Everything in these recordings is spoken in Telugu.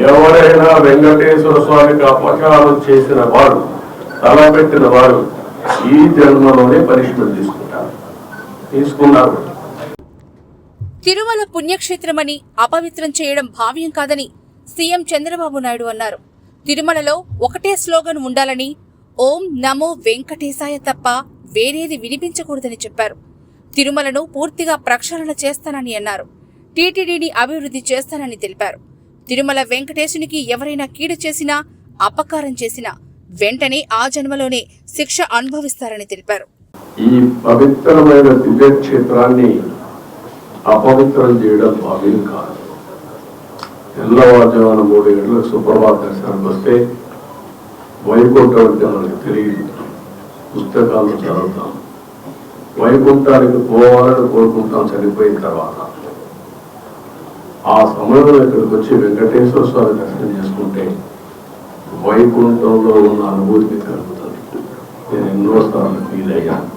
ఎవరైనా వెంకటేశ్వర స్వామికి అపచారం చేసిన వాడు తలపెట్టిన వారు ఈ జన్మలోనే పనిష్మెంట్ తీసుకుంటారు. తీసుకున్నారు. తిరుమల పుణ్యక్షేత్రమని అపవిత్రం చేయడం భావ్యం కాదని సీఎం చంద్రబాబు నాయుడు అన్నారు. తిరుమలలో ఒకటే స్లోగన్ ఉండాలని ఓం నమో వెంకటేశాయ తప్ప వేరేది వినిపించకూడదని చెప్పారు. తిరుమలను పూర్తిగా ప్రక్షాళన చేస్తానని అన్నారు. టీటీడీని అభివృద్ధి చేస్తానని తెలిపారు. తిరుమల వెంకటేశునికి ఎవరైనా కీడు చేసినా అపకారం చేసినా వెంటనే ఆ జన్మలోనే శిక్ష అనుభవిస్తారని తెలిపారు. ఈ పవిత్రమైన దివ్యక్షేత్రాన్ని అపవిత్రం చేయడం భావ్యం కాదు. తెల్లవారుజామున మూడు గంటలకు సుప్రభాత దర్శనానికి వస్తే వైకుంఠం అంటే మనకు తెలియదు. పుస్తకాలను చదువుతాం. వైకుంఠానికి పోవాలని కోరుకుంటాం చనిపోయిన తర్వాత. ఆ సమయంలో ఇక్కడికి వచ్చి వెంకటేశ్వర స్వామి దర్శనం చేసుకుంటే వైకుంఠంలో ఉన్న అనుభూతి కలుగుతుంది. నేను ఎన్నోసార్లు ఫీల్ అయ్యాను.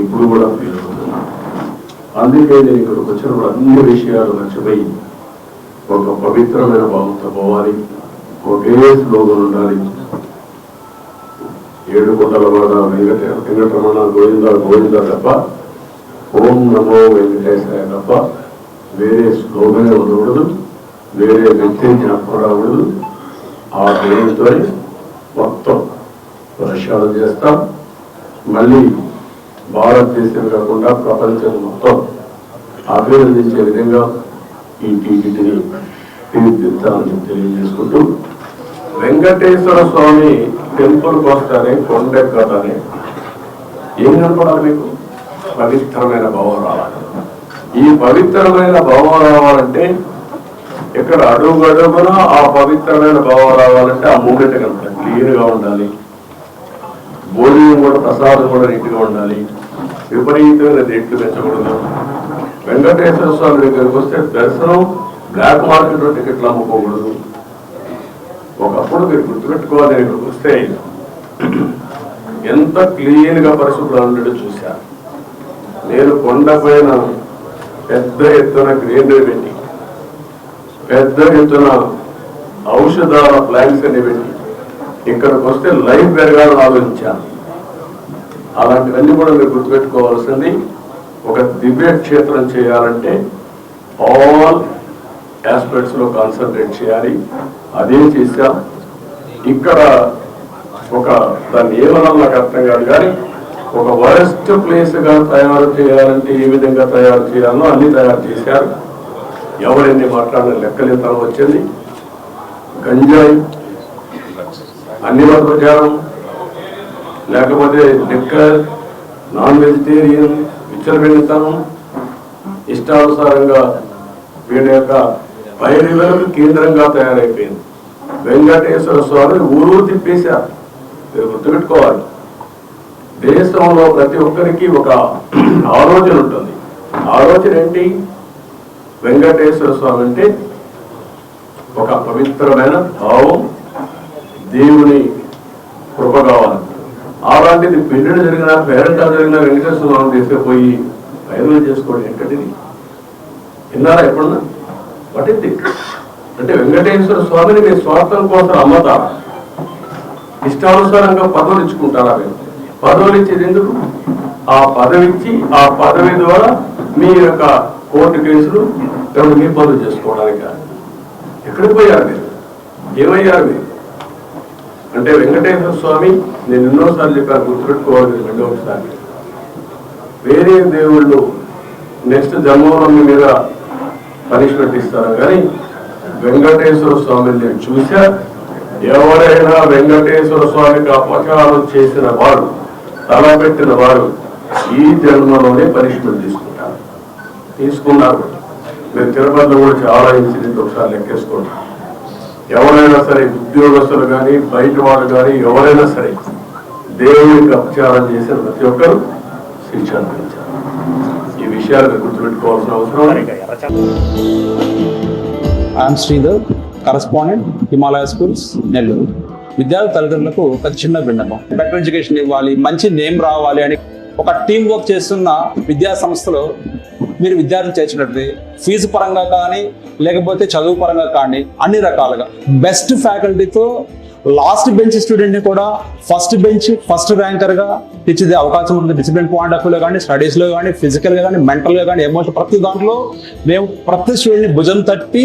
ఇప్పుడు కూడా ఫీల్ అవుతున్నాను అందుకే నేను ఇక్కడికి వచ్చినప్పుడు అన్ని విషయాలు మర్చిపోయి ఒక పవిత్రమైన భావంతో పోవాలి. ఒకే స్లోగన్ ఉండాలి. ఏడు కొండల వాడ వెంకట వెంకటరమణ గోవింద గోవింద తప్ప ఓం నమో వెంకటేశాయ తప్ప వేరే స్లోగనే ఉండకూడదు వేరే వ్యక్తిని జ్ఞాపకం ఆ దేవుడితో మొత్తం ప్రక్షాళన చేస్తాం. మళ్ళీ భారతదేశం కాకుండా ప్రపంచం మొత్తం అభివృద్ధించే విధంగా ఈ టీటీని తీర్చిదిద్దాలని తెలియజేసుకుంటూ వెంకటేశ్వర స్వామి టెంపుల్కి వస్తానే కొండెక్కతానే ఏం కనపడాలి మీకు? పవిత్రమైన భావం రావాలి ఈ పవిత్రమైన భావం రావాలంటే ఇక్కడ అడుగడుగున ఆ పవిత్రమైన భావం రావాలంటే ఆ మూమెంట్ కనుక క్లియర్గా ఉండాలి. భోజనం కూడా ప్రసాదం కూడా నీట్గా ఉండాలి. విపరీతమైన రేట్లు పెంచకూడదు. వెంకటేశ్వర స్వామి దగ్గరికి వస్తే దర్శనం బ్లాక్ మార్కెట్లో టికెట్లు అమ్ముకోకూడదు. ఒకప్పుడు మీరు గుర్తుపెట్టుకోవాలి ఇక్కడికి వస్తే. ఎంత క్లీన్గా పరిశుభ్రంగా పరిశుభ్రం ఉండడం చూశాను నేను కొండపైన పెద్ద ఎత్తున గ్రీనరీ పెట్టి పెద్ద ఎత్తున ఔషధాల ప్లాంట్స్ అని పెట్టి ఇక్కడికి వస్తే లైఫ్ పెరగాలని ఆలోచించాను. అలాంటివన్నీ కూడా మీరు గుర్తుపెట్టుకోవాల్సింది ఒక దివ్య క్షేత్రం చేయాలంటే ఆల్ ఆస్పెక్ట్స్లో కాన్సన్ట్రేట్ చేయాలి. అదే చేశాం. ఇక్కడ ఒక దాన్ని ఏమన్నా నాకు అర్థం కాదు కానీ ఒక వరస్ట్ ప్లేస్గా తయారు చేయాలంటే ఏ విధంగా తయారు చేయాలో అన్ని తయారు చేశారు. ఎవరెన్ని మాట్లాడిన లెక్కలేతనం వచ్చింది. గంజాయి అన్ని మత ప్రచారం లేకపోతే లిక్కర్ నాన్ వెజిటేరియన్ విచ్చలబెడతాను ఇష్టానుసారంగా వీళ్ళ యొక్క పైరులకు కేంద్రంగా తయారైపోయింది. వెంకటేశ్వర స్వామి ఊరు తిప్పేశారు. మీరు గుర్తుపెట్టుకోవాలి. దేశంలో ప్రతి ఒక్కరికి ఒక ఆలోచన ఉంటుంది. ఆలోచన ఏంటి? వెంకటేశ్వర స్వామి అంటే ఒక పవిత్రమైన భావం దేవుని కృప కావాలి. అలాంటిది పెళ్ళిళ్ళు జరిగిన పేరెంటా జరిగిన వెంకటేశ్వర స్వామి తీసుకుపోయి వైరల్ చేసుకోవడం ఏంటంటే విన్నారా ఎప్పుడన్నా? పట్టింది అంటే వెంకటేశ్వర స్వామిని మీ స్వార్థం కోసం అమ్మతారా? ఇష్టానుసారంగా పదవులు ఇచ్చుకుంటారా మీరు? పదవులు ఇచ్చేది ఎందుకు? ఆ పదవి ఇచ్చి ఆ పదవి ద్వారా మీ యొక్క కోర్టు కేసులు ఎవరు మీ పనులు చేసుకోవడానికి ఎక్కడికి పోయారు మీరు? ఏమయ్యారు మీరు? అంటే వెంకటేశ్వర స్వామి నేను ఎన్నోసార్లు చెప్పాను గుర్తుపెట్టుకోవాలి రెండవసారి వేరే దేవుళ్ళు నెక్స్ట్ జన్మలో మీ మీద పనిష్మెంట్ ఇస్తారు కానీ వెంకటేశ్వర స్వామిని నేను చూశా. ఎవరైనా వెంకటేశ్వర స్వామికి అపచారం చేసిన వాడు తలపెట్టిన వారు ఈ జన్మలోనే పనిష్మెంట్ తీసుకుంటారు. తీసుకున్నారు. మీరు తిరుపతిలో కూడా చాలా ఇన్సిడెంట్ ఒకసారి లెక్కేసుకోండి. ఎవరైనా సరే ఉద్యోగస్తులు కానీ బయట వాళ్ళు కానీ ఎవరైనా సరే దేవునికి అపచారం చేసిన ప్రతి ఒక్కరు శిక్ష అనుభవించారు ఈ విషయాలు గుర్తుపెట్టుకోవాల్సిన అవసరం I am Sridhar correspondent Himalaya schools Nellore. విద్యార్థి తల్లిదండ్రులకు ఒక చిన్న విన్నపం. బెటర్ ఎడ్యుకేషన్ ఇవ్వాలి మంచి నేమ్ రావాలి అని ఒక టీం వర్క్ చేస్తున్న విద్యా సంస్థలో మీరు విద్యార్థులు చేర్చినట్టు ఫీజు పరంగా కానీ లేకపోతే చదువు పరంగా కానీ అన్ని రకాలుగా. బెస్ట్ ఫ్యాకల్టీతో లాస్ట్ బెంచ్ స్టూడెంట్ని కూడా ఫస్ట్ బెంచ్ ఫస్ట్ ర్యాంకర్గా అవకాశం ఉంటుంది. డిసిప్లిన్ పాయింట్ ఆఫ్ వ్యూలో కానీ స్టడీస్లో కానీ ఫిజికల్గా కానీ మెంటల్గా కానీ ఎమోషన్ ప్రతి దాంట్లో మేము ప్రతి స్టూడెంట్ని భుజం తట్టి